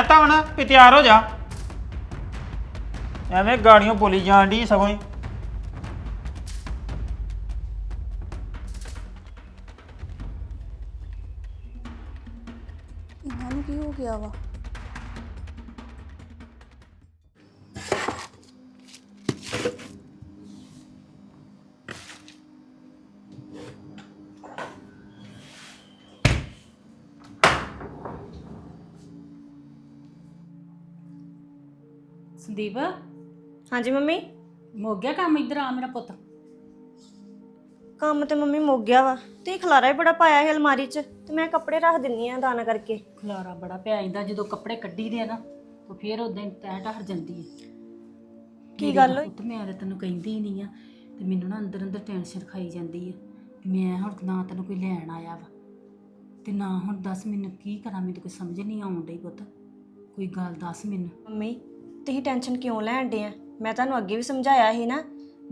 ਕਹਤਾ ਵਣਾ ਵੀ ਤਿਆਰ ਹੋ ਜਾ। ਐਵੇਂ ਗਾੜੀਆਂ ਬੋਲੀ ਜਾਣ ਦੀ ਸਗੋਂ ਹੀ। ਇਹਨਾਂ ਨੂੰ ਕੀ ਹੋ ਗਿਆ ਵਾ? ਸੰਦੀਪ? ਹਾਂਜੀ ਮੰਮੀ? ਮੁੱਕ ਗਿਆ ਕੰਮ ਇੱਧਰ ਆ ਮੇਰਾ ਪੁੱਤ। ਕੰਮ ਤੇ ਮੰਮੀ ਮੁੱਕ ਗਿਆ ਵਾ। ਤੇ ਖਲਾਰਾ ਹੀ ਬੜਾ ਪਾਇਆ ਹੈ ਅਲਮਾਰੀ 'ਚ ਤੇ ਮੈਂ ਕੱਪੜੇ ਰੱਖ ਦਿੰਨੀ ਆ ਦਾਣਾ ਕਰਕੇ। ਖਲਾਰਾ ਬੜਾ ਪਿਆ ਜਾਂਦਾ ਜਦੋਂ ਕੱਪੜੇ ਕੱਢੀ ਦੇ ਨਾ ਤਾਂ ਫੇਰ ਉਦਾਂ ਹੀ ਤੈਂ ਟਹਰ ਜਾਂਦੀ ਹੈ ਕੀ ਗੱਲ ਹੋਈ? ਪੁੱਤ ਮੈਂ ਤਾਂ ਤੈਨੂੰ ਕਹਿੰਦੀ ਹੀ ਨਹੀਂ ਆ ਤੇ ਮੈਨੂੰ ਨਾ ਅੰਦਰ ਅੰਦਰ ਟੈਨਸ਼ਨ ਖਾਈ ਜਾਂਦੀ ਆ ਵੀ ਮੈਂ ਹੁਣ ਨਾ ਤੈਨੂੰ ਕੋਈ ਲੈਣ ਆਇਆ ਵਾ। ਤੇ ਨਾ ਹੁਣ ਦੱਸ ਮੈਨੂੰ ਕੀ ਕਰਾਂ ਮੈਨੂੰ ਕੋਈ ਸਮਝ ਨਹੀਂ ਆਉਣ ਡਈ ਪੁੱਤ। ਕੋਈ ਗੱਲ ਦੱਸ ਮੈਨੂੰ। ਮੰਮੀ ਤੁਸੀਂ ਟੈਨਸ਼ਨ ਕਿਉਂ ਲੈਣ ਡੇ ਆ? ਮੈਂ ਤੁਹਾਨੂੰ ਅੱਗੇ ਵੀ ਸਮਝਾਇਆ ਸੀ ਨਾ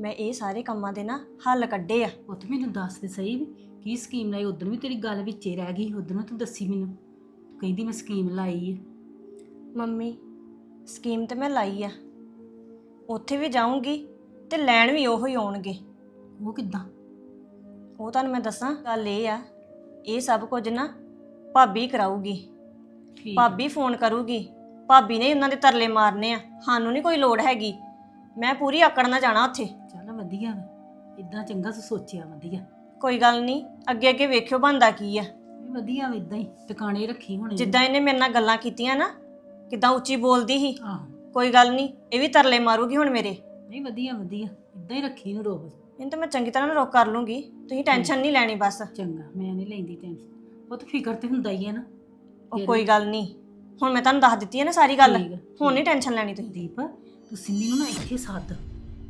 ਮੈਂ ਇਹ ਸਾਰੇ ਕੰਮਾਂ ਦੇ ਨਾ ਹੱਲ ਕੱਢੇ ਆ। ਪੁੱਤ ਮੈਨੂੰ ਦੱਸ ਦੇ ਸਹੀ ਵੀ ਕੀ ਸਕੀਮ ਲਾਈ ਉਦੋਂ ਵੀ ਤੇਰੀ ਗੱਲ ਵਿੱਚੇ ਰਹਿ ਗਈ ਉਦੋਂ ਤੂੰ ਦੱਸੀ ਮੈਨੂੰ। ਕਹਿੰਦੀ ਮੈਂ ਸਕੀਮ ਲਾਈ ਹੈ ਮੰਮੀ ਸਕੀਮ ਤੇ ਮੈਂ ਲਾਈ ਆ। ਉੱਥੇ ਵੀ ਜਾਊਂਗੀ ਤੇ ਲੈਣ ਵੀ ਉਹੋ ਹੀ ਆਉਣਗੇ। ਉਹ ਕਿੱਦਾਂ? ਉਹ ਤੁਹਾਨੂੰ ਮੈਂ ਦੱਸਾਂ ਗੱਲ ਇਹ ਆ ਇਹ ਸਭ ਕੁਝ ਨਾ ਭਾਬੀ ਕਰਾਊਗੀ। ਠੀਕ ਭਾਬੀ ਫੋਨ ਕਰੂਗੀ। ਭਾਬੀ ਨੇ ਉਹਨਾਂ ਦੇ ਤਰਲੇ ਮਾਰਨੇ ਆ ਸਾਨੂੰ ਨਹੀਂ ਕੋਈ ਲੋੜ ਹੈਗੀ। ਮੈਂ ਪੂਰੀ ਆਕੜ ਨਾ ਜਾਣਾ ਉੱਥੇ। ਚੱਲ ਵਧੀਆ ਵਾ ਇਦਾਂ ਚੰਗਾ ਤੂੰ ਸੋਚਿਆ ਵਧੀਆ। ਕੋਈ ਗੱਲ ਨਹੀਂ ਅੱਗੇ ਅੱਗੇ ਵੇਖਿਓ ਬੰਦਾ ਕੀ ਆ। ਇਹ ਵਧੀਆ ਵਾ ਇਦਾਂ ਹੀ ਟਿਕਾਣੇ ਰੱਖੀ ਹੁਣ ਜਿੱਦਾਂ ਇਹਨੇ ਮੇਰੇ ਨਾਲ ਗੱਲਾਂ ਕੀਤੀਆਂ ਨਾ ਕਿਦਾਂ ਉੱਚੀ ਬੋਲਦੀ ਸੀ। ਆਹੋ। ਕੋਈ ਗੱਲ ਨਹੀਂ ਇਹ ਵੀ ਤਰਲੇ ਮਾਰੂਗੀ ਹੁਣ ਮੇਰੇ। ਨਹੀਂ ਵਧੀਆ ਵਧੀਆ ਇਦਾਂ ਹੀ ਰੱਖੀ ਨੂੰ ਰੋਬ ਇਹਨੂੰ ਤਾਂ ਮੈਂ ਚੰਗੀ ਤਰ੍ਹਾਂ ਰੋਕ ਕਰ ਲੂੰਗੀ ਤੁਸੀਂ ਟੈਨਸ਼ਨ ਨਹੀਂ ਲੈਣੀ ਬਸ। ਚੰਗਾ ਮੈਂ ਨਹੀਂ ਲੈਂਦੀ ਟੈਨਸ਼ਨ ਉਹ ਤਾਂ ਫਿਕਰ ਤੇ ਹੁੰਦਾ ਹੀ ਹੈ ਨਾ। ਉਹ ਕੋਈ ਗੱਲ ਨਹੀਂ ਹੁਣ ਮੈਂ ਤੁਹਾਨੂੰ ਦੱਸ ਦਿੱਤੀ ਹੈ ਨਾ ਸਾਰੀ ਗੱਲ। ਠੀਕ ਆ, ਹੁਣ ਨਹੀਂ ਟੈਨਸ਼ਨ ਲੈਣੀ ਤੁਸੀਂ। ਦੀਪ ਤੂੰ ਸਿੰਮੀ ਨੂੰ ਨਾ ਇੱਥੇ ਸੱਦ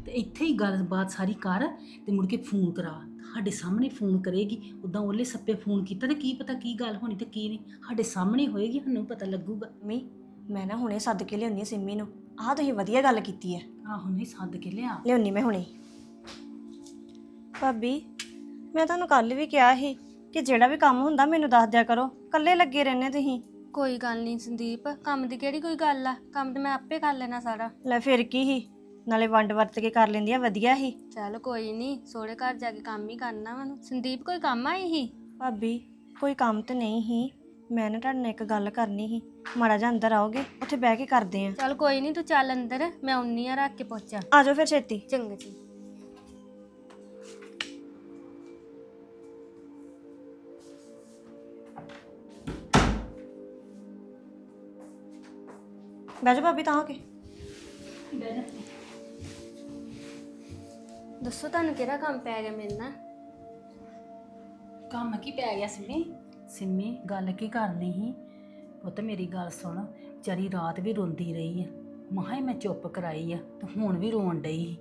ਤੇ ਇੱਥੇ ਹੀ ਗੱਲਬਾਤ ਸਾਰੀ ਕਰ ਤੇ ਮੁੜ ਕੇ ਫੋਨ ਕਰਾ। ਸਾਡੇ ਸਾਹਮਣੇ ਫੋਨ ਕਰੇਗੀ। ਉਦਾਂ ਉਹਲੇ ਸੱਪੇ ਫੋਨ ਕੀਤਾ ਤੇ ਕੀ ਪਤਾ ਕੀ ਗੱਲ ਹੋਣੀ ਤੇ ਕੀ ਨਹੀਂ। ਸਾਡੇ ਸਾਹਮਣੇ ਹੋਏਗੀ ਸਾਨੂੰ ਪਤਾ ਲੱਗੂਗਾ। ਮੰਮੀ ਮੈਂ ਨਾ ਹੁਣੇ ਸੱਦ ਕੇ ਲਿਆਉਣੀ ਸਿੰਮੀ ਨੂੰ। ਆਹ ਤੁਸੀਂ ਵਧੀਆ ਗੱਲ ਕੀਤੀ ਹੈ ਆਹੋ ਨਹੀਂ ਸੱਦ ਕੇ ਲਿਆ। ਲਿਆਉਣੀ ਮੈਂ ਹੁਣੇ। ਭਾਬੀ ਮੈਂ ਤੁਹਾਨੂੰ ਕੱਲ ਵੀ ਕਿਹਾ ਸੀ ਕਿ ਜਿਹੜਾ ਵੀ ਕੰਮ ਹੁੰਦਾ ਮੈਨੂੰ ਦੱਸ ਦਿਆ ਕਰੋ। ਇਕੱਲੇ ਲੱਗੇ ਰਹਿੰਦੇ ਤੁਸੀਂ। ਕੋਈ ਗੱਲ ਨਹੀਂ ਸੰਦੀਪ ਕੰਮ ਦੀ ਕਿਹੜੀ ਕੋਈ ਗੱਲ ਆ? ਕੰਮ ਤੇ ਮੈਂ ਆਪੇ ਕਰ ਲੈਣਾ ਸਾਰਾ। ਲੈ ਫਿਰ ਕੀ ਹੀ ਨਾਲੇ ਵੰਡ ਵਰਤ ਕੇ ਕਰ ਲੈਂਦੀ ਆ ਵਧੀਆ ਹੀ ਚੱਲ ਕੋਈ ਨਹੀਂ ਸੋਹਰੇ ਘਰ ਜਾ ਕੇ ਕੰਮ ਹੀ ਕਰਨਾ ਮੈਨੂੰ ਸੰਦੀਪ ਕੋਈ ਕੰਮ ਆਈ ਸੀ? ਭਾਬੀ ਕੋਈ ਕੰਮ ਤੇ ਨਹੀਂ ਹੀ ਮੈਂ ਨਾ ਤੁਹਾਡੇ ਨਾਲ ਇੱਕ ਗੱਲ ਕਰਨੀ ਸੀ। ਮਾੜਾ ਜਿਹਾ ਅੰਦਰ ਆਓਗੇ ਉੱਥੇ ਬਹਿ ਕੇ ਕਰਦੇ ਆ। ਚੱਲ ਕੋਈ ਨਹੀਂ ਤੂੰ ਚੱਲ ਅੰਦਰ ਮੈਂ ਉੰਨੀ ਆ ਰੱਖ ਕੇ ਪਹੁੰਚਾ। ਆ ਜਾਓ ਫਿਰ ਛੇਤੀ। ਚੰਗਾ ਜੀ। ਬਹਿ ਜਾਓ ਭਾਬੀ ਤਾਂ ਹੋ ਕੇ। ਦੱਸੋ ਤੁਹਾਨੂੰ ਕਿਹੜਾ ਕੰਮ ਪੈ ਗਿਆ ਮੇਰੇ ਨਾਲ? ਕੰਮ ਕੀ ਪੈ ਗਿਆ ਸਿੰਮੀ? ਸਿੰਮੀ ਗੱਲ ਕੀ ਕਰਨੀ ਸੀ? ਪੁੱਤ ਮੇਰੀ ਗੱਲ ਸੁਣ ਵਿਚਾਰੀ ਰਾਤ ਵੀ ਰੋਂਦੀ ਰਹੀ ਆ। ਮਹਾ ਹੀ ਮੈਂ ਚੁੱਪ ਕਰਾਈ ਆ ਤੇ ਹੁਣ ਵੀ ਰੋਣ ਡਈ ਸੀ।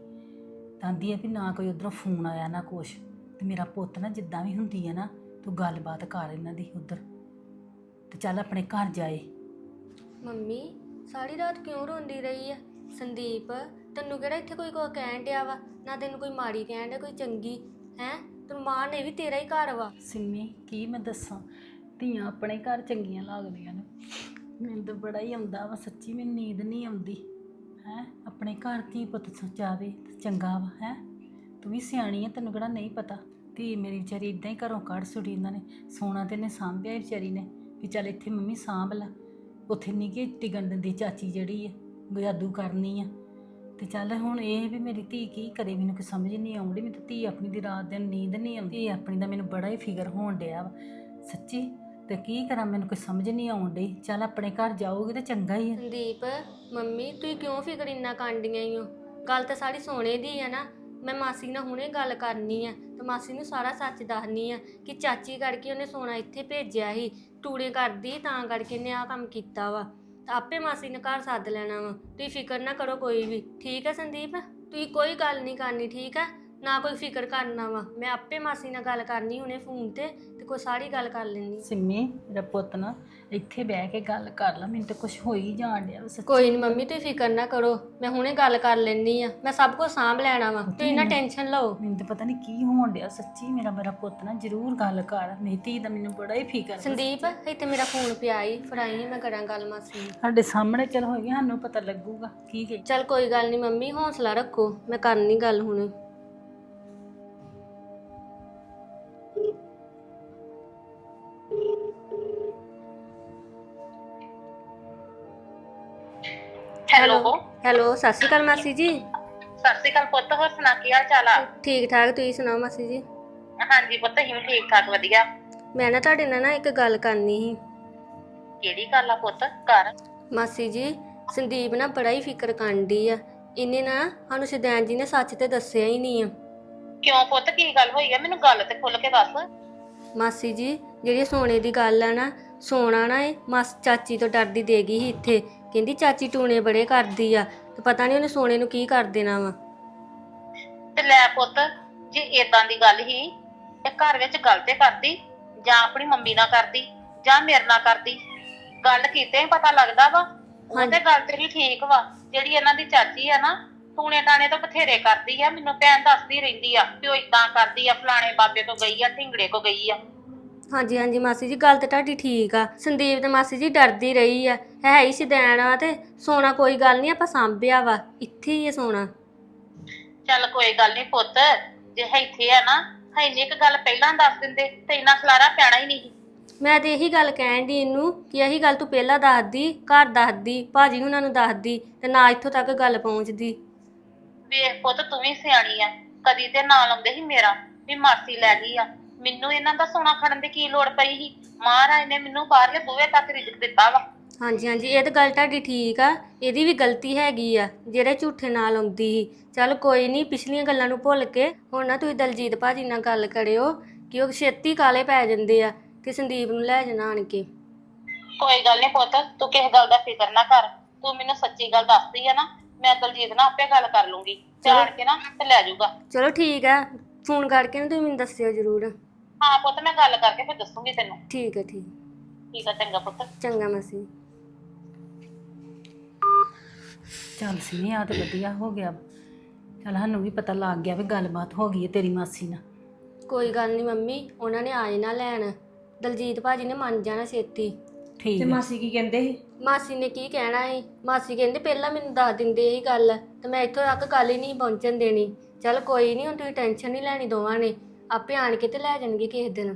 ਕਹਿੰਦੀ ਆ ਵੀ ਨਾ ਕੋਈ ਉਧਰੋਂ ਫੋਨ ਆਇਆ ਨਾ ਕੁਛ। ਤੇ ਮੇਰਾ ਪੁੱਤ ਨਾ ਜਿੱਦਾਂ ਵੀ ਹੁੰਦੀ ਆ ਨਾ ਤੂੰ ਗੱਲਬਾਤ ਕਰ ਇਹਨਾਂ ਦੀ ਉਧਰ। ਤੇ ਚੱਲ ਆਪਣੇ ਘਰ ਜਾਏ। ਮੰਮੀ ਸਾਰੀ ਰਾਤ ਕਿਉਂ ਰੋਂਦੀ ਰਹੀ ਆ? ਸੰਦੀਪ, ਤੈਨੂੰ ਕਿਹੜਾ ਇੱਥੇ ਕੋਈ ਕੋ ਕਹਿਣ ਡਿਆ ਵਾ? ਨਾ ਤੈਨੂੰ ਕੋਈ ਮਾੜੀ ਕਹਿਣ ਡਿਆ, ਕੋਈ ਚੰਗੀ, ਹੈ? ਤੇ ਮਾਂ ਨੇ ਵੀ ਤੇਰਾ ਹੀ ਘਰ ਵਾ। ਸਿੰਮੀ, ਕੀ ਮੈਂ ਦੱਸਾਂ? ਧੀਆਂ ਆਪਣੇ ਘਰ ਚੰਗੀਆਂ ਲੱਗਦੀਆਂ ਨੇ। ਮੈਨੂੰ ਤਾਂ ਬੜਾ ਹੀ ਆਉਂਦਾ ਵਾ ਸੱਚੀ, ਮੈਨੂੰ ਨੀਂਦ ਨਹੀਂ ਆਉਂਦੀ। ਹੈ? ਆਪਣੇ ਘਰ ਧੀ ਪੁੱਤ ਸਜਾਵੇ ਤੇ ਚੰਗਾ ਵਾ, ਹੈ? ਤੂੰ ਵੀ ਸਿਆਣੀ ਹੈ ਤੈਨੂੰ ਕਿਹੜਾ ਨਹੀਂ ਪਤਾ। ਧੀ ਮੇਰੀ ਵਿਚਾਰੀ ਇਦਾਂ ਹੀ ਘਰੋਂ ਕੱਢ ਸੁੱਟੀ ਇਹਨਾਂ ਨੇ। ਸੋਨਾ ਤੇ ਨੇ ਸਾਂਭਿਆ ਹੀ ਵਿਚਾਰੀ ਨੇ, ਵੀ ਚੱਲ ਇੱਥੇ ਮੰਮੀ ਸਾਂਭ ਲੈ। ਉੱਥੇ ਨਹੀਂ ਕਿ ਟਿਕਣ ਦਿੰਦੀ ਚਾਚੀ ਜਿਹੜੀ ਆ ਜਾਦੂ ਕਰਨੀ ਆ। ਤੇ ਚੱਲ ਹੁਣ ਇਹ ਵੀ ਮੇਰੀ ਧੀ ਕੀ ਕਰੇ, ਮੈਨੂੰ ਕੋਈ ਸਮਝ ਨਹੀਂ ਆਉਂਦੀ। ਮੈਨੂੰ ਤਾਂ ਧੀ ਆਪਣੀ ਦੀ ਰਾਤ ਦਿਨ ਨੀਂਦ ਨਹੀਂ ਆਉਂਦੀ। ਧੀ ਆਪਣੀ ਦਾ ਮੈਨੂੰ ਬੜਾ ਹੀ ਫਿਕਰ ਹੋਣ ਡਿਆ ਵਾ। ਸੱਚੀ, ਤੇ ਕੀ ਕਰਾਂ, ਮੈਨੂੰ ਕੋਈ ਸਮਝ ਨਹੀਂ ਆਉਣ ਡਈ। ਚੱਲ ਆਪਣੇ ਘਰ ਜਾਓਗੇ ਤੇ ਚੰਗਾ ਹੀ ਹੈ ਸੰਦੀਪ, ਮੰਮੀ, ਤੁਸੀਂ ਕਿਉਂ ਫਿਕਰ ਇੰਨਾ ਕਾਂਡੀਆਂ ਈ ਹੋ? ਗੱਲ ਤਾਂ ਸਾਰੀ ਸੋਨੇ ਦੀ ਆ ਨਾ। ਮੈਂ ਮਾਸੀ ਨਾਲ ਹੁਣੇ ਗੱਲ ਕਰਨੀ ਆ ਤੇ ਮਾਸੀ ਨੂੰ ਸਾਰਾ ਸੱਚ ਦੱਸਣੀ ਆ ਕਿ ਚਾਚੀ ਕਰਕੇ ਉਹਨੇ ਸੋਨਾ ਇੱਥੇ ਭੇਜਿਆ ਸੀ ਟੂੜੇ ਕਰਦੀ ਤਾਂ ਕਰਕੇ ਇਹਨੇ ਆ ਕੰਮ ਕੀਤਾ ਵਾ। ਤਾਂ ਆਪੇ ਮਾਸੀ ਨੇ ਘਰ ਸੱਦ ਲੈਣਾ ਵਾ। ਤੁਸੀਂ ਫਿਕਰ ਨਾ ਕਰੋ ਕੋਈ ਵੀ। ਠੀਕ ਹੈ ਸੰਦੀਪ? ਤੁਸੀਂ ਕੋਈ ਗੱਲ ਨਹੀਂ ਕਰਨੀ, ਠੀਕ ਹੈ ਨਾ ਕੋਈ ਫਿਕਰ ਕਰਨਾ ਵਾ। ਮੈਂ ਆਪੇ ਮਾਸੀ ਨਾਲ ਗੱਲ ਕਰਨੀ ਹੁਣੇ ਫੋਨ ਤੇ ਤੇ ਕੋਈ ਸਾਰੀ ਗੱਲ ਕਰ ਲੈਣੀ ਸਿੰਮੀ ਮੇਰਾ ਪੁੱਤ ਨਾ ਇੱਥੇ ਬਹਿ ਕੇ ਗੱਲ ਕਰ ਲਾ ਮੈਨੂੰ ਤੇ ਕੁਝ ਹੋ ਹੀ ਜਾਣ ਡਿਆ ਵਾ ਸੱਚੀ। ਕੋਈ ਨਹੀਂ ਮੰਮੀ ਤੁਸੀਂ ਫਿਕਰ ਨਾ ਕਰੋ। ਮੈਂ ਹੁਣੇ ਗੱਲ ਕਰ ਲੈਣੀ ਆ। ਮੈਂ ਸਭ ਕੁਝ ਸਾਂਭ ਲੈਣਾ ਵਾ। ਤੁਸੀਂ ਨਾ ਟੈਨਸ਼ਨ ਲਓ। ਮੈਨੂੰ ਤੇ ਪਤਾ ਨਹੀਂ ਕੀ ਹੋਣ ਡਿਆ। ਸੱਚੀ ਮੇਰਾ ਮੇਰਾ ਪੁੱਤ ਨਾ ਜ਼ਰੂਰ ਗੱਲ ਕਰ। ਮੇਰੀ ਧੀ ਦਾ ਮੈਨੂੰ ਬੜਾ ਹੀ ਫਿਕਰ ਵਾ। ਸੰਦੀਪ ਇੱਥੇ ਮੇਰਾ ਫੋਨ ਪਿਆ ਈ। ਫੜਾਈ ਮੈਂ ਕਰਾਂ ਗੱਲ ਮਾਸੀ ਸਾਡੇ ਸਾਹਮਣੇ ਚਲ ਹੋਏਗੀ ਸਾਨੂੰ ਪਤਾ ਲੱਗੂਗਾ। ਕੀ ਕਹੀ ਚੱਲ ਕੋਈ ਗੱਲ ਨਹੀਂ ਮੰਮੀ ਹੌਸਲਾ ਰੱਖੋ। ਮੈਂ ਕਰਨੀ ਗੱਲ ਹੁਣ। ਹੈਲੋ ਸਤਿ ਸ਼੍ਰੀ ਅਕਾਲ ਮਾਸੀ ਜੀ। ਸਤਿ ਸ਼੍ਰੀ ਅਕਾਲ ਪੁੱਤ ਹੋਰ ਸੁਣਾ ਕੀ ਹਾਲ ਚਾਲ ਆ? ਠੀਕ ਠਾਕ ਤੁਸੀਂ ਸੁਣਾਓ ਮਾਸੀ ਜੀ? ਹਾਂਜੀ ਪੁੱਤ ਅਸੀਂ ਵੀ ਠੀਕ ਠਾਕ ਵਧੀਆ। ਮੈਂ ਨਾ ਤੁਹਾਡੇ ਨਾਲ ਨਾ ਇੱਕ ਗੱਲ ਕਰਨੀ ਸੀ। ਕਿਹੜੀ ਗੱਲ ਆ ਪੁੱਤ ਘਰ ਮਾਸੀ ਜੀ ਸੰਦੀਪ ਨਾ ਬੜਾ ਹੀ ਫਿਕਰ ਕਾਂਡੀ ਆ। ਇਹਨੇ ਨਾ ਸਾਨੂੰ ਸਿਧਾਨ ਜੀ ਨੇ ਸੱਚ ਤੇ ਦੱਸਿਆ ਹੀ ਨਹੀਂ ਆ। ਕਿਉਂ ਪੁੱਤ ਕੀ ਗੱਲ ਹੋਈ ਆ? ਮੈਨੂੰ ਗੱਲ ਤੇ ਖੁੱਲ ਕੇ ਦੱਸ। ਮਾਸੀ ਜੀ ਜਿਹੜੀ ਸੋਨੇ ਦੀ ਗੱਲ ਆ ਨਾ ਸੋਨਾ ਨਾ ਇਹ ਮਾਸ ਚਾਚੀ ਤੋਂ ਡਰਦੀ ਦੇ ਗਈ ਸੀ ਇੱਥੇ। ਕਹਿੰਦੀ ਚਾਚੀ ਟੂਣੇ ਬੜੇ ਕਰਦੀ ਆ ਤੇ ਪਤਾ ਨਹੀਂ ਉਹਨੇ ਸੋਨੇ ਨੂੰ ਕੀ ਕਰ ਦੇਣਾ ਵਾ। ਤੇ ਲੈ ਪੁੱਤ, ਜੇ ਏਦਾਂ ਦੀ ਗੱਲ ਹੀ, ਤੇ ਘਰ ਵਿੱਚ ਗੱਲ ਤੇ ਕਰਦੀ, ਜਾਂ ਆਪਣੀ ਮੰਮੀ ਨਾਲ ਕਰਦੀ, ਜਾਂ ਮੇਰੇ ਨਾਲ ਕਰਦੀ। ਗੱਲ ਕੀਤੇ ਹੀ ਪਤਾ ਲੱਗਦਾ ਵਾ, ਉਹ ਤੇ ਗੱਲ ਤੇਰੀ ਠੀਕ ਵਾ, ਜਿਹੜੀ ਇਹਨਾਂ ਦੀ ਚਾਚੀ ਆ ਨਾ, ਟੂਣੇ ਟਾਣੇ ਤੋਂ ਬਥੇਰੇ ਕਰਦੀ ਆ, ਮੈਨੂੰ ਭੈਣ ਦੱਸਦੀ ਰਹਿੰਦੀ ਆ ਕਿ ਉਹ ਇਦਾਂ ਕਰਦੀ ਆ, ਫਲਾਣੇ ਬਾਬੇ ਤੋਂ ਗਈ ਆ, ਢਿੰਗੜੇ ਕੋ ਗਈ ਆ। ਹਾਂਜੀ ਹਾਂਜੀ ਮਾਸੀ ਜੀ ਗੱਲ ਤੇ ਤੁਹਾਡੀ ਠੀਕ ਆ। ਸੰਦੀਪ ਤੇ ਮਾਸੀ ਜੀ ਡਰਦੀ ਰਹੀ ਆ। ਹੈ ਹੀ ਸਿਧਾਨ ਆ ਤੇ ਸੋਨਾ ਕੋਈ ਗੱਲ ਨਹੀਂ ਆਪਾਂ ਸਾਂਭਿਆ ਵਾ। ਇੱਥੇ ਹੀ ਸੋਨਾ। ਚੱਲ ਕੋਈ ਗੱਲ ਨਹੀਂ ਪੁੱਤ ਜੇ ਇੱਥੇ ਆ ਨਾ ਹੈਨੀ ਇੱਕ ਗੱਲ ਪਹਿਲਾਂ ਦੱਸ ਦਿੰਦੇ ਤੇ ਇੰਨਾ ਖਲਾਰਾ ਪੈਣਾ ਹੀ ਨਹੀਂ ਮੈਂ ਤੇ ਇਹੀ ਗੱਲ ਕਹਿਣ ਦੀ ਇਹਨੂੰ ਕਿ ਇਹੀ ਗੱਲ ਤੂੰ ਪਹਿਲਾਂ ਦੱਸਦੀ ਘਰ ਦੱਸਦੀ ਭਾਜੀ ਉਹਨਾਂ ਨੂੰ ਦੱਸਦੀ ਤੇ ਨਾ ਇੱਥੋਂ ਤੱਕ ਗੱਲ ਪਹੁੰਚਦੀ। ਵੇਖ ਪੁੱਤ ਤੂੰ ਵੀ ਸਿਆਣੀ ਆ। ਕਦੀ ਤੇ ਨਾਲ ਆਉਂਦੇ ਸੀ ਮੇਰਾ ਵੀ ਮਾਸੀ ਲੈ ਗਈ ਆ। ਮੈਨੂੰ ਇਹਨਾਂ ਦਾ ਸੋਨਾ ਖੜਨ ਦੀ ਕੀ ਲੋੜ ਪਈ ਸੀ? ਮਹਾਰਾਜ ਨੇ ਮੈਨੂੰ ਬਾਹਰਲੇ ਬੂਹੇ ਤੱਕ ਰਿਜਕ ਦਿੱਤਾ ਵਾ। ਹਾਂਜੀ ਹਾਂਜੀ ਇਹ ਤਾਂ ਗੱਲ ਤੁਹਾਡੀ ਠੀਕ ਆ। ਇਹਦੀ ਵੀ ਗਲਤੀ ਹੈਗੀ ਆ ਜਿਹੜੇ ਝੂਠੇ ਨਾਲ ਆਉਂਦੀ ਸੀ। ਚੱਲ ਕੋਈ ਨਹੀਂ ਪਿਛਲੀਆਂ ਗੱਲਾਂ ਨੂੰ ਭੁੱਲ ਕੇ ਹੁਣ ਨਾ ਤੁਸੀਂ ਦਲਜੀਤ ਭਾਜੀ ਨਾਲ ਗੱਲ ਕਰਿਓ ਕਿ ਉਹ ਛੇਤੀ ਕਾਲੇ ਪੈ ਜਾਂਦੇ ਆ ਕਿ ਸੰਦੀਪ ਨੂੰ ਲੈ ਜਾਣਾ ਆਣ ਕੇ। ਕੋਈ ਗੱਲ ਨਹੀਂ ਪੁੱਤ ਤੂੰ ਕਿਸੇ ਗੱਲ ਦਾ ਫਿਕਰ ਨਾ ਕਰ। ਤੂੰ ਮੈਨੂੰ ਸੱਚੀ ਗੱਲ ਦੱਸਦੀ ਆ ਨਾ ਮੈਂ ਦਲਜੀਤ ਨਾਲ ਆਪੇ ਗੱਲ ਕਰ ਲੂੰਗੀ। ਜਾਣ ਕੇ ਨਾ ਤੇ ਲੈ ਜਾਊਗਾ। ਚਲੋ ਠੀਕ ਆ ਫੋਨ ਕਰਕੇ ਨਾ ਤੁਸੀਂ ਮੈਨੂੰ ਦੱਸਿਓ ਜ਼ਰੂਰ। ਹਾਂ ਪੁੱਤ ਮੈਂ ਗੱਲ ਕਰਕੇ ਫਿਰ ਦੱਸੂਗੀ ਤੈਨੂੰ। ਠੀਕ ਹੈ ਠੀਕ। ਠੀਕ ਆ ਚੰਗਾ ਪੁੱਤ। ਚੰਗਾ ਮਾਸੀ। ਚੱਲ ਸਿੰਮੀ ਆ ਤੇ ਵਧੀਆ ਹੋ ਗਿਆ। ਚੱਲ ਸਾਨੂੰ ਵੀ ਪਤਾ ਲੱਗ ਗਿਆ ਵੀ ਗੱਲਬਾਤ ਹੋ ਗਈ ਹੈ ਤੇਰੀ ਮਾਸੀ ਨਾਲ। ਕੋਈ ਗੱਲ ਨਹੀਂ ਮੰਮੀ ਉਹਨਾਂ ਨੇ ਆਏ ਨਾ ਲੈਣ। ਦਲਜੀਤ ਭਾਜੀ ਨੇ ਮੰਨ ਜਾਣਾ ਛੇਤੀ। ਠੀਕ ਤੇ ਹੈ। ਮਾਸੀ ਕੀ ਕਹਿੰਦੇ ਸੀ? ਮਾਸੀ ਨੇ ਕੀ ਕਹਿਣਾ ਏ ਮਾਸੀ ਕਹਿੰਦੇ ਪਹਿਲਾਂ ਮੈਨੂੰ ਦੱਸ ਦਿੰਦੇ ਇਹ ਗੱਲ ਤੇ ਮੈਂ ਇੱਥੋਂ ਤੱਕ ਗੱਲ ਹੀ ਨਹੀਂ ਪਹੁੰਚਣ ਦੇਣੀ। ਚੱਲ ਕੋਈ ਨਹੀਂ ਹੁਣ ਤੁਸੀਂ ਟੈਨਸ਼ਨ ਨਹੀਂ ਲੈਣੀ ਦੋਵਾਂ ਨੇ। ਆਪੇ ਆਣ ਕੇ ਤੇ ਲੈ ਜਾਣਗੇ ਕਿਸੇ ਦਿਨ।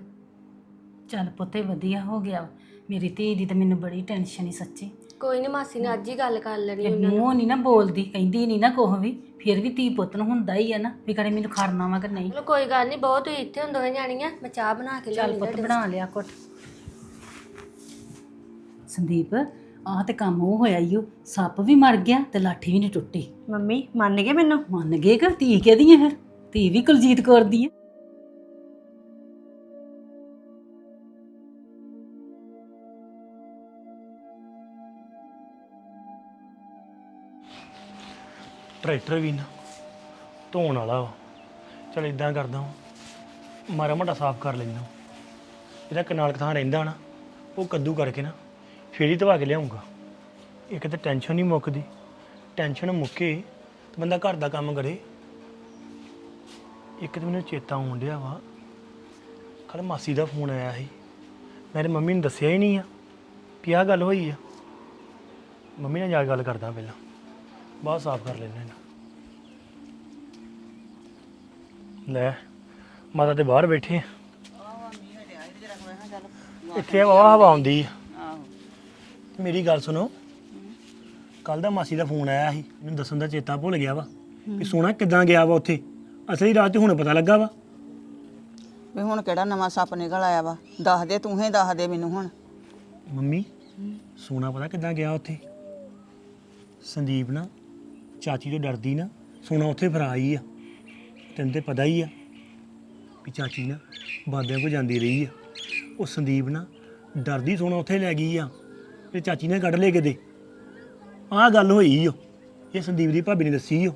ਚੱਲ ਪੁੱਤੇ ਵਧੀਆ ਹੋ ਗਿਆ ਮੇਰੀ ਧੀ ਦੀ ਤਾਂ ਮੈਨੂੰ ਬੜੀ ਟੈਨਸ਼ਨ ਹੀ ਸੱਚੀ। ਕੋਈ ਨਹੀਂ ਮਾਸੀ ਨੇ ਅੱਜ ਹੀ ਗੱਲ ਕਰ ਲੈਣੀ ਤੇ ਉਹਨਾਂ ਨਾਲ। ਮੂੰਹ ਨਹੀਂ ਨਾ ਬੋਲਦੀ ਕਹਿੰਦੀ ਨਹੀਂ ਨਾ ਕੁਛ ਵੀ ਫਿਰ ਵੀ ਧੀ ਪੁੱਤ ਨੂੰ ਹੁੰਦਾ ਹੀ ਆ ਨਾ ਵੀ ਕਰੇ ਮੈਨੂੰ ਖੜਨਾ ਵਾ ਕਿ ਨਹੀਂ। ਚਲੋ ਕੋਈ ਗੱਲ ਨਹੀਂ ਬਹੁਤ ਤੁਸੀਂ ਇੱਥੇ ਹੁੰਦੇ ਜਾਣੀਆਂ ਮੈਂ ਚਾਹ ਬਣਾ ਕੇ ਚੱਲ ਪੁੱਤ ਬਣਾ ਲਿਆ ਕੁੱਟ ਸੰਦੀਪ ਆਹ ਤੇ ਕੰਮ ਉਹ ਹੋਇਆ ਈ ਓ ਸੱਪ ਵੀ ਮਰ ਗਿਆ ਤੇ ਲਾਠੀ ਵੀ ਨਹੀਂ ਟੁੱਟੀ। ਮੰਮੀ ਮੰਨ ਗਏ ਮੈਨੂੰ? ਮੰਨ ਗਏ ਕਿ ਧੀ ਕਿਹਦੀ ਹੈ ਫਿਰ? ਧੀ ਵੀ ਕੁਲਜੀਤ ਕੌਰ ਦੀ ਹੈ ਟਰੈਕਟਰ ਵੀ ਨਾ ਧੋਣ ਵਾਲਾ ਵਾ। ਚਲ ਇਦਾਂ ਕਰਦਾ ਵਾਂ। ਮਾਰਾ ਮੋਟਾ ਸਾਫ਼ ਕਰ ਲੈਂਦਾ ਜਿਹੜਾ ਕਨਾਲ ਥਾਂ ਰਹਿੰਦਾ ਨਾ, ਉਹ ਕੱਦੂ ਕਰਕੇ ਨਾ ਫੇਰ ਹੀ ਧਵਾ ਕੇ ਲਿਆਉਂਗਾ। ਇੱਕ ਤਾਂ ਟੈਨਸ਼ਨ ਨਹੀਂ ਮੁੱਕਦੀ। ਟੈਨਸ਼ਨ ਮੁੱਕੇ ਤੇ ਬੰਦਾ ਘਰ ਦਾ ਕੰਮ ਕਰੇ। ਇੱਕ ਤਾਂ ਮੈਨੂੰ ਚੇਤਾ ਆਉਣ ਡਿਆ ਵਾ। ਕੱਲ ਮਾਸੀ ਦਾ ਫੋਨ ਆਇਆ ਸੀ। ਮੇਰੇ ਮੰਮੀ ਨੂੰ ਦੱਸਿਆ ਹੀ ਨਹੀਂ ਆ ਵੀ ਆਹ ਗੱਲ ਹੋਈ ਆ। ਮੰਮੀ ਨਾਲ ਜਾ ਕੇ ਗੱਲ ਕਰਦਾ ਪਹਿਲਾਂ। ਬਾਹਰ ਸਾਫ਼ ਕਰ ਲੈਂਦੇ ਇਹਨੂੰ ਲੈ ਮਾਤਾ ਤੇ ਬਾਹਰ ਬੈਠੇ। ਆ ਇੱਥੇ ਵਾਵਾ ਹਵਾ ਆਉਂਦੀ। ਆ ਮੇਰੀ ਗੱਲ ਸੁਣੋ ਕੱਲ ਦਾ ਮਾਸੀ ਦਾ ਫੋਨ ਆਇਆ ਸੀ ਮੈਨੂੰ ਦੱਸਣ ਦਾ ਚੇਤਾ ਭੁੱਲ ਗਿਆ ਵਾ ਕਿ ਸੋਨਾ ਕਿੱਦਾਂ ਗਿਆ ਵਾ ਉੱਥੇ? ਅਸਲੀ ਰਾਤ ਤੇ ਹੁਣ ਪਤਾ ਲੱਗਾ ਵਾ। ਵੀ ਹੁਣ ਕਿਹੜਾ ਨਵਾਂ ਸੱਪ ਨਿਕਲ ਆਇਆ ਵਾ? ਦੱਸ ਦੇ ਤੂੰ ਹੀ ਦੱਸ ਦੇ ਮੈਨੂੰ ਹੁਣ। ਮੰਮੀ ਸੋਨਾ ਪਤਾ ਕਿੱਦਾਂ ਗਿਆ ਉੱਥੇ? ਸੰਦੀਪ ਨਾ ਚਾਚੀ ਤੋਂ ਡਰਦੀ ਨਾ ਸੋਨਾ ਉੱਥੇ ਫਰਾਈ ਆ। ਤੈਨੂੰ ਤੇ ਪਤਾ ਹੀ ਆ ਵੀ ਚਾਚੀ ਨਾ ਬਾਬਿਆਂ ਕੋ ਜਾਂਦੀ ਰਹੀ ਆ। ਉਹ ਸੰਦੀਪ ਨਾ ਡਰਦੀ ਸੋਨਾ ਉੱਥੇ ਲੈ ਗਈ ਆ ਤੇ ਚਾਚੀ ਨੇ ਕੱਢ ਲਏ ਕਿਤੇ ਆਹ ਗੱਲ ਹੋਈ ਓ, ਇਹ ਸੰਦੀਪ ਦੀ ਭਾਬੀ ਨੇ ਦੱਸੀ ਓ,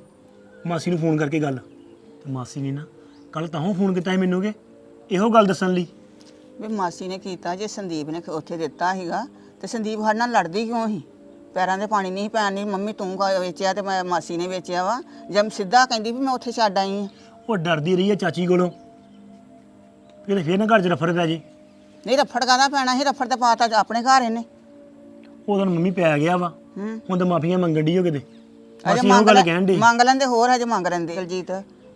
ਮਾਸੀ ਨੂੰ ਫੋਨ ਕਰਕੇ ਗੱਲ। ਤੇ ਮਾਸੀ ਨੇ ਨਾ ਕੱਲ ਤਾਂ ਫੋਨ ਕੀਤਾ ਸੀ ਮੈਨੂੰ ਕਿ ਇਹੋ ਗੱਲ ਦੱਸਣ ਲਈ। ਵੀ ਮਾਸੀ ਨੇ ਕੀਤਾ, ਜੇ ਸੰਦੀਪ ਨੇ ਉੱਥੇ ਦਿੱਤਾ ਸੀਗਾ ਤੇ ਸੰਦੀਪ ਸਾਡੇ ਨਾਲ ਲੜਦੀ ਕਿਉਂ ਸੀ? ਪੈਰਾਂ ਦੇ ਪਾਣੀ ਨਹੀਂ ਪੈਣ ਨਹੀਂ ਮੰਮੀ ਤੂੰ ਕਾ ਵੇਚਿਆ ਤੇ ਮੈਂ ਮਾਸੀ ਨੇ ਵੇਚਿਆ ਵਾ। ਜਦ ਸਿੱਧਾ ਕਹਿੰਦੀ ਵੀ ਮੈਂ ਉੱਥੇ ਛੱਡ ਆਈ ਹਾਂ ਉਹ ਡਰਦੀ ਰਹੀ ਹੈ ਚਾਚੀ ਕੋਲੋਂ। ਕਿਤੇ ਫੇਰ ਨਾ ਘਰ 'ਚ ਰਫੜ ਪੈ ਜੇ। ਨਹੀਂ ਰਫੜ ਕਾਹਦਾ ਪੈਣਾ ਸੀ? ਰਫੜ ਤੇ ਪਾਤਾ ਆਪਣੇ ਘਰ ਇਹਨੇ। ਉਦੋਂ ਮੰਮੀ ਪੈ ਗਿਆ ਵਾ। ਹੂੰ। ਹੁਣ ਤਾਂ ਮਾਫੀਆਂ ਮੰਗਣ ਦੀ ਹੋ ਕਿਤੇ। ਅਜੇ ਮਾਸੀ ਉਹ ਗੱਲ ਕਹਿਣ ਦੀ ਮੰਗ ਲੈਂਦੇ ਹੋਰ ਹਜੇ ਮੰਗ ਲੈਂਦੇ। ਦਲਜੀਤ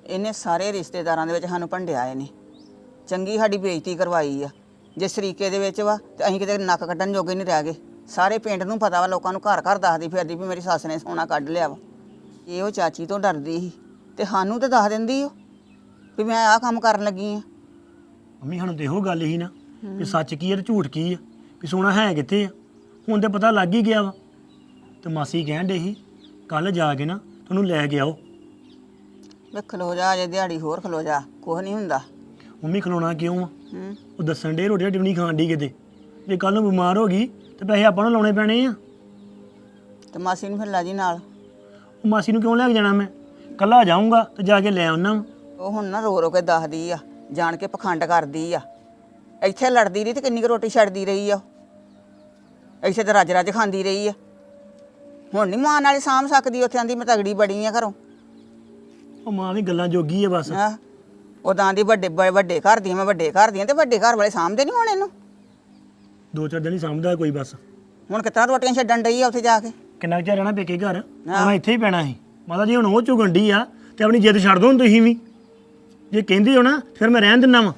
ਇਹਨੇ ਸਾਰੇ ਰਿਸ਼ਤੇਦਾਰਾਂ ਦੇ ਵਿੱਚ ਸਾਨੂੰ ਭੰਡਿਆ ਇਹਨੇ। ਚੰਗੀ ਸਾਡੀ ਬੇਇੱਜ਼ਤੀ ਕਰਵਾਈ ਆ। ਜੇ ਸਰੀਕੇ ਦੇ ਵਿੱਚ ਵਾ ਤੇ ਅਸੀਂ ਕਿਤੇ ਨੱਕ ਕੱਢਣ ਜੋਗੇ ਨਹੀਂ ਰਹਿ ਗਏ। ਸਾਰੇ ਪਿੰਡ ਨੂੰ ਪਤਾ ਵਾ ਲੋਕਾਂ ਨੂੰ ਘਰ ਘਰ ਦੱਸਦੀ ਫਿਰਦੀ ਵੀ ਮੇਰੀ ਸੱਸ ਨੇ ਸੋਨਾ ਕੱਢ ਲਿਆ ਵਾ। ਇਹ ਉਹ ਚਾਚੀ ਤੋਂ ਡਰਦੀ ਸੀ ਤੇ ਸਾਨੂੰ ਤੇ ਦੱਸ ਦਿੰਦੀ ਉਹ ਵੀ ਮੈਂ ਆਹ ਕੰਮ ਕਰਨ ਲੱਗੀ ਆ। ਮੰਮੀ ਤੇ ਇਹੋ ਗੱਲ ਹੀ ਨਾ ਕਿ ਸੱਚ ਕੀ ਹੈ ਤੇ ਝੂਠ ਕੀ ਆ ਵੀ ਸੋਨਾ ਹੈ ਕਿੱਥੇ ਆ? ਹੁਣ ਤੇ ਪਤਾ ਲੱਗ ਹੀ ਗਿਆ ਵਾ। ਤੇ ਮਾਸੀ ਕਹਿਣ ਦੇ ਸੀ ਕੱਲ ਜਾ ਕੇ ਨਾ ਤੁਹਾਨੂੰ ਲੈ ਕੇ ਆਓ। ਵੇ ਖਲੋ ਜਾ ਜੇ ਦਿਹਾੜੀ ਹੋਰ ਖਲੋ ਜਾ ਕੁਛ ਨਹੀਂ ਹੁੰਦਾ। ਮੰਮੀ ਖਲੋਣਾ ਕਿਉਂ ਆ? ਹੂੰ। ਉਹ ਦੱਸਣ ਦੇ ਰੋਟੀ ਰਾਟੀ ਨਹੀਂ ਖਾਣ ਦੀ ਕਿਤੇ। ਜੇ ਕੱਲ ਨੂੰ ਬਿਮਾਰ ਹੋ ਗਈ ਤੇ ਪੈਸੇ ਆਪਾਂ ਨੂੰ ਲਾਉਣੇ ਪੈਣੇ ਆ। ਤੇ ਮਾਸੀ ਨੂੰ ਫਿਰ ਲੈ ਜੀ ਨਾਲ। ਉਹ ਮਾਸੀ ਨੂੰ ਕਿਉਂ ਲੈ ਕੇ ਜਾਣਾ ਮੈਂ? ਕੱਲਾ ਜਾਊਂਗਾ ਤੇ ਜਾ ਕੇ ਲੈ ਆਉਣਾ ਉਹ ਹੁਣ ਨਾ ਰੋ ਰੋ ਕੇ ਦੱਸਦੀ ਆ ਜਾਣ ਕੇ ਪਖੰਡ ਕਰਦੀ ਆ। ਇੱਥੇ ਲੜਦੀ ਰਹੀ ਤੇ ਕਿੰਨੀ ਕੁ ਰੋਟੀ ਛੱਡਦੀ ਰਹੀ ਆ। ਇੱਥੇ ਤੇ ਰੱਜ ਰੱਜ ਖਾਂਦੀ ਰਹੀ ਆ। ਹੁਣ ਨਹੀਂ ਮਾਂ ਨਾਲ ਹੀ ਸਾਂਭ ਸਕਦੀ ਉੱਥੇ ਆਂਦੀ ਮੈਂ ਤਗੜੀ ਬੜੀ ਆ ਘਰੋਂ। ਉਹ ਮਾਂ ਵੀ ਗੱਲਾਂ ਜੋਗੀ ਆ ਬਸ। ਆਹ ਉਦਾਂ ਦੀ ਵੱਡੇ ਬ- ਵੱਡੇ ਘਰ ਦੀਆਂ ਮੈਂ ਵੱਡੇ ਘਰ ਦੀਆਂ ਤੇ ਵੱਡੇ ਘਰ ਵਾਲੇ ਸਾਂਭਦੇ ਨਹੀਂ ਹੁਣ ਇਹਨੂੰ। ਦੋ ਚਾਰ ਦਿਨ ਹੀ ਸਮਝਦਾ ਕੋਈ ਬਸ। ਹੁਣ ਕਿਤਨਾ ਰੋਟੀਆਂ ਛੱਡਣ ਡਈ ਆ ਉੱਥੇ ਜਾ ਕੇ? ਕਿੰਨਾ ਕੁ ਚਿਰ ਰਹਿਣਾ ਪੇਕੇ ਘਰ? ਮੈਂ ਇੱਥੇ ਹੀ ਪੈਣਾ ਸੀ। ਮਾਤਾ ਜੀ ਹੁਣ ਉਹ ਝੁਗੰਡੀ ਆ ਤੇ ਆਪਣੀ ਜਿੱਦ ਛੱਡ ਦੋ ਹੁਣ ਤੁਸੀਂ ਵੀ। ਜੇ ਕਹਿੰਦੇ ਹੋ ਨਾ ਫਿਰ ਮੈਂ ਰਹਿਣ ਦਿੰਦਾ ਵਾਂ।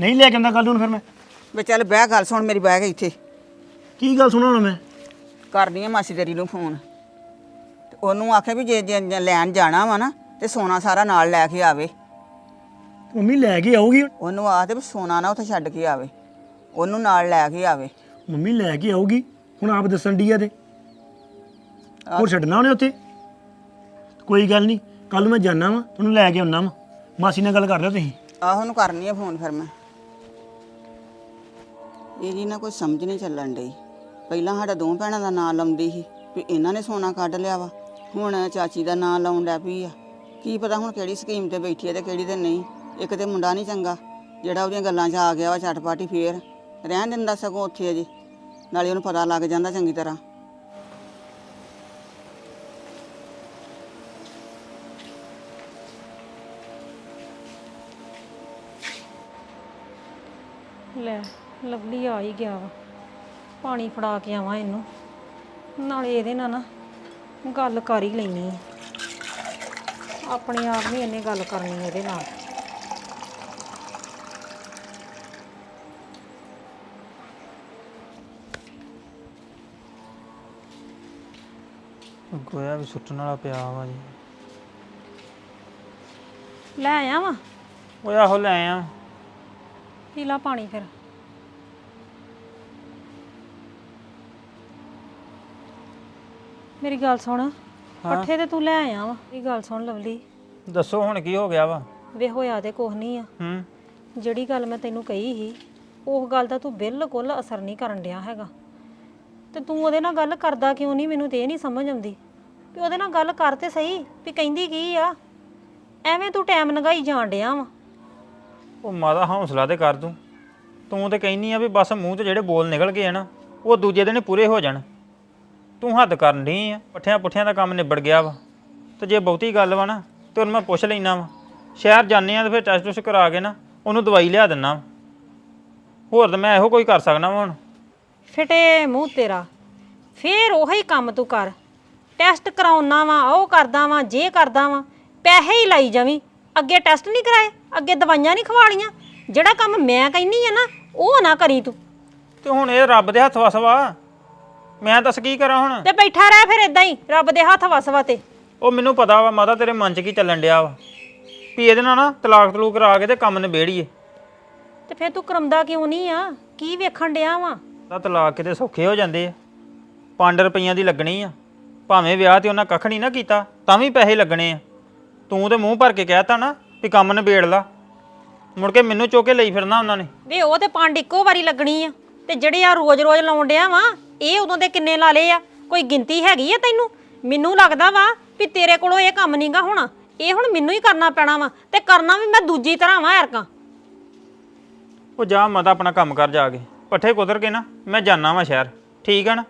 ਨਹੀਂ ਲੈ ਕੇ ਆਉਂਦਾ ਕੱਲ ਨੂੰ ਫਿਰ ਮੈਂ। ਵੀ ਚੱਲ ਬਹਿ ਗੱਲ ਸੁਣ ਮੇਰੀ ਬਹਿ ਕੇ ਇੱਥੇ। ਕੀ ਗੱਲ ਸੁਣਾ ਹੁਣ ਮੈਂ? ਕਰਨੀ ਆ ਮਾਸੀ ਤੇਰੀ ਨੂੰ ਫੋਨ। ਤੇ ਉਹਨੂੰ ਆਖਿਆ ਵੀ ਜੇ ਜੇ ਜੇ ਲੈਣ ਜਾਣਾ ਵਾ ਨਾ ਤੇ ਸੋਨਾ ਸਾਰਾ ਨਾਲ ਲੈ ਕੇ ਆਵੇ। ਮੰਮੀ ਲੈ ਕੇ ਆਊਗੀ? ਉਹਨੂੰ ਆਖਦੇ ਵੀ ਸੋਨਾ ਨਾ ਉੱਥੇ ਛੱਡ ਕੇ ਆਵੇ। ਉਹਨੂੰ ਨਾਲ ਲੈ ਕੇ ਆਵੇ। ਮੰਮੀ ਲੈ ਕੇ ਆਊਗੀ। ਹੁਣ ਆਪ ਦੱਸਣ ਦੀ ਆ ਤੇ। ਹੋਰ ਛੱਡਣਾ ਉਹਨੇ ਉੱਥੇ? ਕੋਈ ਗੱਲ ਨਹੀਂ ਕੱਲ ਮੈਂ ਜਾਣਾ ਵਾਂ ਤੁਹਾਨੂੰ ਲੈ ਕੇ ਆਉਣਾ ਵਾਂ। ਮਾਸੀ ਨਾਲ ਗੱਲ ਕਰ ਲਿਓ ਤੁਸੀਂ। ਆਹ ਉਹਨੂੰ ਕਰਨੀ ਆ ਫੋਨ ਫਿਰ ਮੈਂ। ਇਹ ਜੀ ਨਾ ਕੋਈ ਸਮਝ ਨਹੀਂ ਚੱਲਣ ਡਈ। ਪਹਿਲਾਂ ਸਾਡਾ ਦੋ ਭੈਣਾਂ ਦਾ ਨਾਂ ਲਾਉਂਦੀ ਸੀ ਵੀ ਇਹਨਾਂ ਨੇ ਸੋਨਾ ਕੱਢ ਲਿਆ ਵਾ। ਹੁਣ ਚਾਚੀ ਦਾ ਨਾਂ ਲਾਉਣ ਲੱਗ ਪਈ ਆ। ਕੀ ਪਤਾ ਹੁਣ ਕਿਹੜੀ ਸਕੀਮ ਤੇ ਬੈਠੀ ਹੈ ਤੇ ਕਿਹੜੀ ਤੇ ਨਹੀਂ। ਇੱਕ ਤੇ ਮੁੰਡਾ ਨਹੀਂ ਚੰਗਾ ਜਿਹੜਾ ਉਹਦੀਆਂ ਗੱਲਾਂ 'ਚ ਆ ਗਿਆ ਵਾ ਝਟਪਟ ਫੇਰ। ਰਹਿਣ ਦਿੰਦਾ ਸਗੋਂ ਉੱਥੇ ਅਜੇ। ਨਾਲੇ ਉਹਨੂੰ ਪਤਾ ਲੱਗ ਜਾਂਦਾ ਚੰਗੀ ਤਰ੍ਹਾਂ। ਲੈ, ਲਵਲੀ ਆ ਹੀ ਗਿਆ ਵਾ। ਪਾਣੀ ਫੜਾ ਕੇ ਆਵਾਂ ਇਹਨੂੰ। ਨਾਲੇ ਇਹਦੇ ਨਾਲ ਨਾ ਗੱਲ ਕਰ ਹੀ ਲੈਣੀ ਹੈ ਆਪਣੇ ਆਪ ਨਹੀਂ ਇਹਨੇ ਗੱਲ ਕਰਨੀ ਇਹਦੇ ਨਾਲ। ਗੋਇਆ ਵੀ ਸੁੱਟਣ ਵਾਲਾ ਪਿਆ ਵਾ ਜੀ। ਲੈ ਆਇਆ ਵਾ? ਓਏ ਆਹੋ ਲੈ ਆ ਪੀ ਲਾ ਪਾਣੀ ਫਿਰ। ਮੇਰੀ ਗੱਲ ਸੁਣ ਪੱਠੇ ਤੇ ਤੂੰ ਲੈ ਆਇਆ ਵਾ। ਮੇਰੀ ਗੱਲ ਸੁਣ ਲਵਲੀ। ਦੱਸੋ ਹੁਣ ਕੀ ਹੋ ਗਿਆ ਵਾ? ਵੇ ਹੋਇਆ ਤੇ ਕੁਛ ਨਹੀਂ ਆ। ਹੂੰ। ਜਿਹੜੀ ਗੱਲ ਮੈਂ ਤੈਨੂੰ ਕਹੀ ਸੀ ਉਹ ਗੱਲ ਦਾ ਤੂੰ ਬਿਲਕੁਲ ਅਸਰ ਨਹੀਂ ਕਰਨ ਡਿਆ ਹੈਗਾ। ਤੇ ਤੂੰ ਉਹਦੇ ਨਾਲ ਗੱਲ ਕਰਦਾ ਕਿਉਂ ਨਹੀਂ? ਮੈਨੂੰ ਤੇ ਇਹ ਨਹੀਂ ਸਮਝ ਆਉਂਦੀ। ਵੀ ਉਹਦੇ ਨਾਲ ਗੱਲ ਕਰ ਤੇ ਸਹੀ ਵੀ ਕਹਿੰਦੀ ਕੀ ਆ। ਐਵੇਂ ਤੂੰ ਟਾਈਮ ਲੰਘਾਈ ਜਾਣ ਡਿਆ ਵਾ। ਉਹ ਮਾਦਾ ਹੌਸਲਾ ਤੇ ਕਰ ਤੂੰ। ਤੂੰ ਤੇ ਕਹਿੰਨੀ ਆ ਵੀ ਬਸ ਮੂੰਹ ਤੇ ਜਿਹੜੇ ਬੋਲ ਨਿਕਲ ਗਏ ਆ ਨਾ ਉਹ ਦੂਜੇ ਦਿਨ ਹੀ ਪੂਰੇ ਹੋ ਜਾਣ। ਤੂੰ ਹੱਦ ਕਰਨ ਡਈ ਆ ਪੱਠਿਆਂ ਪੁੱਠਿਆਂ ਦਾ ਕੰਮ ਨਿਬੜ ਗਿਆ ਵਾ। ਤੇ ਜੇ ਬਹੁਤੀ ਗੱਲ ਵਾ ਨਾ ਤੇ ਉਹਨੂੰ ਮੈਂ ਪੁੱਛ ਲੈਣਾ ਵਾ। ਸ਼ਹਿਰ ਜਾਂਦੇ ਆ ਤੇ ਫਿਰ ਟੈਸਟ ਟੁਸਟ ਕਰਾ ਕੇ ਨਾ ਉਹਨੂੰ ਦਵਾਈ ਲਿਆ ਦਿੰਨਾ। ਹੋਰ ਤਾਂ ਮੈਂ ਇਹੋ ਕੋਈ ਕਰ ਸਕਦਾ ਵਾ ਹੁਣ। ਫਿਟੇ ਮੂੰਹ ਤੇਰਾ। ਫੇਰ ਉਹੀ ਕੰਮ ਤੂੰ ਕਰ। ਟੈਸਟ ਕਰਾਉਣਾ ਵਾ ਉਹ ਕਰਦਾ ਵਾ ਜੇ ਕਰਦਾ ਵਾ ਪੈਸੇ ਹੀ ਲਾਈ ਜਾਵੀਂ। ਅੱਗੇ ਟੈਸਟ ਨਹੀਂ ਕਰਾਏ ਅੱਗੇ ਦਵਾਈਆਂ ਨਹੀਂ ਖਵਾਲੀਆਂ ਜਿਹੜਾ ਕੰਮ ਮੈਂ ਕਹਿੰਨੀ ਆ ਨਾ ਉਹ ਨਾ ਕਰੀ ਤੂੰ। ਤੇ ਹੁਣ ਇਹ ਰੱਬ ਦੇ ਹੱਥ ਵਸ ਵਾ ਮੈਂ ਦੱਸ ਕੀ ਕਰਾਂ ਹੁਣ? ਤੇ ਬੈਠਾ ਰਹਿ ਫਿਰ ਇਦਾਂ ਹੀ ਰੱਬ ਦੇ ਹੱਥ ਵਸਵਾ ਤੇ। ਉਹ ਮੈਨੂੰ ਪਤਾ ਵਾ ਮਾਤਾ ਤੇਰੇ ਮਨ 'ਚ ਕੀ ਚੱਲਣ ਡਿਆ ਵਾ। ਵੀ ਇਹਦੇ ਨਾਲ ਨਾ ਤਲਾਕ ਤਲੂਕ ਕਰਾ ਕੇ ਤੇ ਕੰਮ ਨਿਬੇੜੀਏ। ਤੇ ਫਿਰ ਤੂੰ ਕਰਮਦਾ ਕਿਉਂ ਨਹੀਂ ਆ? ਕੀ ਵੇਖਣ ਡਿਆ ਵਾ? ਤਾਂ ਤਲਾਕ ਕਿਤੇ ਸੌਖੇ ਹੋ ਜਾਂਦੇ ਆ। 5 ਰੁਪਈਆਂ ਦੀ ਲੱਗਣੀ ਆ। ਭਾਵੇਂ ਵਿਆਹ ਤੇ ਉਹਨਾਂ ਕੱਖ ਨਹੀਂ ਨਾ ਕੀਤਾ ਤਾਂ ਵੀ ਪੈਸੇ ਲੱਗਣੇ ਆ। ਤੂੰ ਤੇ ਮੂੰਹ ਭਰ ਕੇ ਕਹਿਤਾ ਨਾ ਵੀ ਕੰਮ ਨਿਬੇੜ ਲਾ। ਮੁੜ ਕੇ ਮੈਨੂੰ ਚੁੱਕ ਕੇ ਲਈ ਫਿਰਨਾ ਉਹਨਾਂ ਨੇ। ਵੇ ਉਹ ਤੇ ਪੰਡ ਇੱਕੋ ਵਾਰੀ ਲੱਗਣੀ ਆ। ਤੇ ਜਿਹੜੇ ਆ ਰੋਜ਼-ਰੋਜ਼ ਲਾਉਣ ਡਿਆ ਵਾ ਇਹ ਉਦੋਂ ਦੇ ਕਿੰਨੇ ਲਾ ਲਏ ਆ? ਕੋਈ ਗਿਣਤੀ ਹੈਗੀ ਆ ਤੈਨੂੰ? ਮੈਨੂੰ ਲੱਗਦਾ ਵਾ ਵੀ ਤੇਰੇ ਕੋਲੋਂ ਇਹ ਕੰਮ ਨਹੀਂਗਾ ਹੋਣਾ। ਇਹ ਹੁਣ ਮੈਨੂੰ ਹੀ ਕਰਨਾ ਪੈਣਾ ਵਾ ਤੇ ਕਰਨਾ ਵੀ ਮੈਂ ਦੂਜੀ ਤਰ੍ਹਾਂ ਵਾਂ ਐਰਕਾਂ। ਉਹ ਜਾ ਮਾਤਾ ਆਪਣਾ ਕੰਮ ਕਰ ਜਾ ਕੇ। ਪੱਠੇ ਕੁਤਰ ਕੇ ਨਾ ਮੈਂ ਜਾਣਾ ਵਾਂ ਸ਼ਹਿਰ। ਠੀਕ ਆ ਨਾ?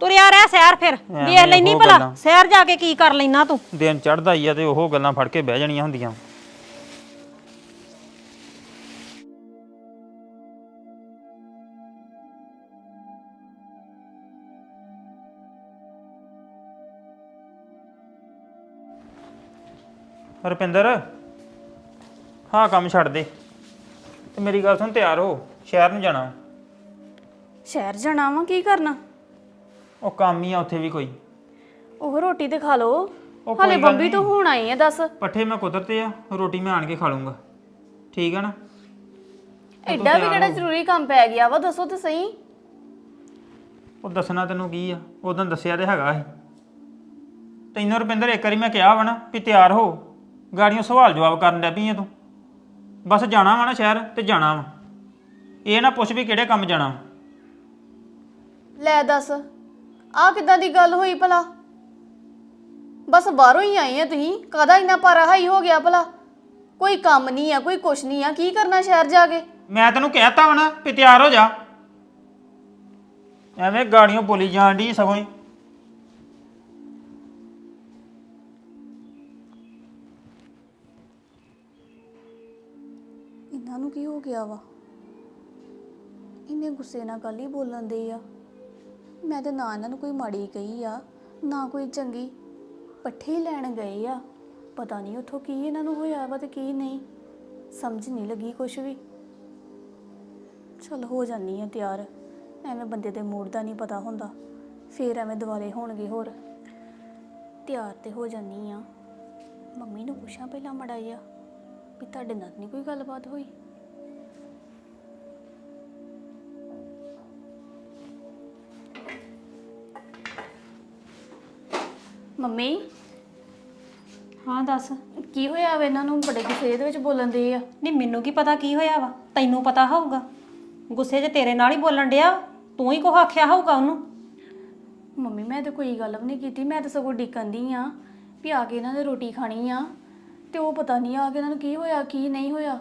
ਤੁਰਿਆ ਰਹਿ ਸੈਰ ਫਿਰ। ਵੇਖ ਲੈਨੀ ਉਹ ਭਲਾ ਗੱਲਾਂ। ਸੈਰ ਜਾ ਕੇ ਕੀ ਕਰ ਲੈਣਾ ਤੂੰ? ਦਿਨ ਚੜਦਾ ਹੀ ਆ ਤੇ ਉਹ ਗੱਲਾਂ ਫੜ ਕੇ ਬਹਿ ਜਾਣੀਆਂ ਹੁੰਦੀਆਂ। ਰੁਪਿੰਦਰ ਹਾਂ ਕੰਮ ਛੱਡ ਦੇ। ਤੇ ਮੇਰੀ ਗੱਲ ਸੁਣ ਤਿਆਰ ਹੋ ਸ਼ਹਿਰ ਨੂੰ ਜਾਣਾ ਸ਼ਹਿਰ ਜਾਣਾ ਵਾ ਕੀ ਕਰਨਾ? ਉਹ ਕੰਮ ਹੀ ਆ ਉੱਥੇ ਵੀ ਕੋਈ। ਉਹ ਰੋਟੀ ਤੇ ਖਾ ਲਓ। ਉਹ ਕੋਈ ਹਾਲੇ ਗੱਲ ਬੰਬੀ ਨਹੀਂ। ਤੋਂ ਹੁਣ ਆਈ ਆ ਦੱਸ। ਪੱਠੇ ਮੈਂ ਕੁਤਰਤੇ ਆ ਰੋਟੀ ਮੈਂ ਆਣ ਕੇ ਖਾ ਲੂੰਗਾ। ਠੀਕ ਆ ਨਾ? ਐਡਾ ਵੀ ਕਿਹੜਾ। ਜ਼ਰੂਰੀ ਕੰਮ ਪੈ ਗਿਆ ਵਾ ਦੱਸੋ ਤੇ ਸਹੀ। ਉਹ ਦੱਸਣਾ ਤੈਨੂੰ ਕੀ ਆ ਉਦੋਂ ਦੱਸਿਆ ਤੇ ਹੈਗਾ ਸੀ। ਤੈਨੂੰ ਰੁਪਿੰਦਰ ਇੱਕ ਵਾਰੀ ਮੈਂ ਕਿਹਾ ਵਾ ਨਾ ਵੀ ਤਿਆਰ ਹੋ ਗਾੜੀਆਂ ਸਵਾਲ ਜਵਾਬ ਕਰਨ ਲੱਗ ਪਈ ਆ ਤੂੰ। ਬਸ ਜਾਣਾ ਵਾ ਨਾ ਸ਼ਹਿਰ ਤੇ ਜਾਣਾ ਵਾ। ਇਹ ਨਾ ਪੁੱਛ ਵੀ ਕਿਹੜੇ ਕੰਮ ਜਾਣਾ ਲੈ ਦੱਸ। ਆ ਕਿਦਾਂ ਦੀ ਗੱਲ ਹੋਈ ਭਲਾ? ਬਸ ਬਾਹਰੋਂ ਹੀ ਆਏ ਆ ਤੁਸੀਂ। ਕਾਦਾ ਇੰਨਾ ਪਾਰਾ ਹਾਈ ਹੋ ਗਿਆ ਭਲਾ? ਕੋਈ ਕੰਮ ਨਹੀਂ ਆ ਕੋਈ ਕੁਛ ਨਹੀਂ ਆ। ਕੀ ਕਰਨਾ ਸ਼ਹਿਰ ਜਾ ਕੇ? ਮੈਂ ਤੈਨੂੰ ਕਹਿਤਾ ਵਾ ਨਾ ਵੀ ਤਿਆਰ ਹੋ ਜਾ। ਐਵੇਂ ਗਾੜੀਆਂ ਬੋਲੀ ਜਾਣ ਦੀ ਸਗੋਂ ਹੀ। ਇਹਨਾਂ ਨੂੰ ਕੀ ਹੋ ਗਿਆ ਵਾ? ਇੰਨੇ ਗੁੱਸੇ ਨਾਲ ਗੱਲ ਹੀ ਬੋਲਣ ਦੇ ਆ। ਮੈਂ ਤੇ ਨਾ ਇਹਨਾਂ ਨੂੰ ਕੋਈ ਮਾੜੀ ਕਹੀ ਆ, ਨਾ ਕੋਈ ਚੰਗੀ ਪੱਠੇ ਹੀ ਲੈਣ ਗਏ ਆ। ਪਤਾ ਨਹੀਂ ਉੱਥੋਂ ਕੀ ਇਹਨਾਂ ਨੂੰ ਹੋਇਆ ਵਾ ਤੇ ਕੀ ਨਹੀਂ। ਸਮਝ ਨਹੀਂ ਲੱਗੀ ਕੁਛ ਵੀ। ਚਲ ਹੋ ਜਾਨੀ ਆ ਤਿਆਰ, ਐਵੇਂ ਬੰਦੇ ਦੇ ਮੂਡ ਦਾ ਨਹੀਂ ਪਤਾ ਹੁੰਦਾ। ਫੇਰ ਐਵੇਂ ਦਿਵਾਲੇ ਹੋਣਗੇ ਹੋਰ। ਤਿਆਰ ਤੇ ਹੋ ਜਾਨੀ ਆ। ਮੰਮੀ ਨੂੰ ਪੁੱਛਾਂ ਪਹਿਲਾਂ ਮੜਾ ਜਿਹਾ ਵੀ ਤੁਹਾਡੇ ਨਾਲ ਨਹੀਂ ਕੋਈ ਗੱਲਬਾਤ ਹੋਈ? ਮੰਮੀ? ਹਾਂ ਦੱਸ। ਕੀ ਹੋਇਆ ਵੇ ਇਹਨਾਂ ਨੂੰ? ਬੜੇ ਗੁੱਸੇ ਦੇ ਵਿੱਚ ਬੋਲਣ ਦੇ ਆ। ਨਹੀਂ ਮੈਨੂੰ ਕੀ ਪਤਾ ਕੀ ਹੋਇਆ ਵਾ? ਤੈਨੂੰ ਪਤਾ ਹੋਊਗਾ। ਗੁੱਸੇ 'ਚ ਤੇਰੇ ਨਾਲ ਹੀ ਬੋਲਣ ਡਿਆ ਤੂੰ ਹੀ ਕੁਛ ਆਖਿਆ ਹੋਊਗਾ ਉਹਨੂੰ। ਮੰਮੀ ਮੈਂ ਤਾਂ ਕੋਈ ਗੱਲ ਵੀ ਨਹੀਂ ਕੀਤੀ। ਮੈਂ ਤਾਂ ਸਗੋਂ ਡਿੱਕਣ ਦੀ ਆ ਵੀ ਆ ਕੇ ਇਹਨਾਂ ਨੇ ਰੋਟੀ ਖਾਣੀ ਆ। ਤੇ ਉਹ ਪਤਾ ਨਹੀਂ ਆ ਕੇ ਇਹਨਾਂ ਨੂੰ ਕੀ ਹੋਇਆ ਕੀ ਨਹੀਂ ਹੋਇਆ।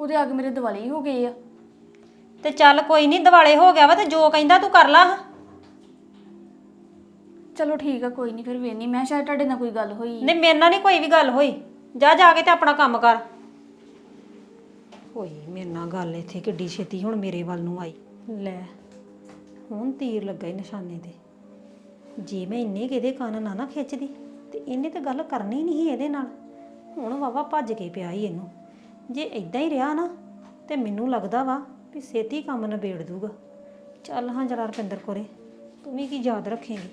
ਉਹਦੇ ਆ ਕੇ ਮੇਰੇ ਦਿਵਾਲੇ ਹੀ ਹੋ ਗਏ ਆ। ਤੇ ਚੱਲ ਕੋਈ ਨਹੀਂ ਦਿਵਾਲੇ ਹੋ ਗਿਆ ਵਾ ਤੇ ਜੋ ਕਹਿੰਦਾ ਤੂੰ ਕਰ ਲਾ। ਚਲੋ ਠੀਕ ਆ ਕੋਈ ਨਹੀਂ ਫਿਰ ਵੇਨੀ ਮੈਂ ਸ਼ਾਇਦ ਤੁਹਾਡੇ ਨਾਲ ਕੋਈ ਗੱਲ ਹੋਈ। ਨਹੀਂ ਮੇਰੇ ਨਾਲ ਨਹੀਂ ਕੋਈ ਵੀ ਗੱਲ ਹੋਈ। ਜਾ ਜਾ ਕੇ ਤੇ ਆਪਣਾ ਕੰਮ ਕਰ। ਹੋਈ ਮੇਰੇ ਨਾਲ ਗੱਲ ਇੱਥੇ ਕਿੱਡੀ ਛੇਤੀ ਹੁਣ ਮੇਰੇ ਵੱਲ ਨੂੰ ਆਈ। ਲੈ ਹੁਣ ਤੀਰ ਲੱਗਾ ਹੀ ਨਿਸ਼ਾਨੇ ਤੇ। ਜੇ ਮੈਂ ਇੰਨੇ ਕਿਹਦੇ ਕੰਨ ਨਾ ਨਾ ਖਿੱਚਦੀ ਤੇ ਇਹਨੇ ਤੇ ਗੱਲ ਕਰਨੀ ਨਹੀਂ ਸੀ ਇਹਦੇ ਨਾਲ। ਹੁਣ ਵਾਵਾ ਭੱਜ ਕੇ ਪਿਆ ਹੀ ਇਹਨੂੰ। ਜੇ ਇਦਾਂ ਹੀ ਰਿਹਾ ਨਾ ਤੇ ਮੈਨੂੰ ਲੱਗਦਾ ਵਾ ਵੀ ਛੇਤੀ ਕੰਮ ਨਿਬੇੜ ਦੂਗਾ। ਚੱਲ ਹਾਂ ਜਰਾ ਰਪਿੰਦਰ ਕੋਰੇ ਤੂੰ ਵੀ ਕੀ ਯਾਦ ਰੱਖੇਂਗੀ।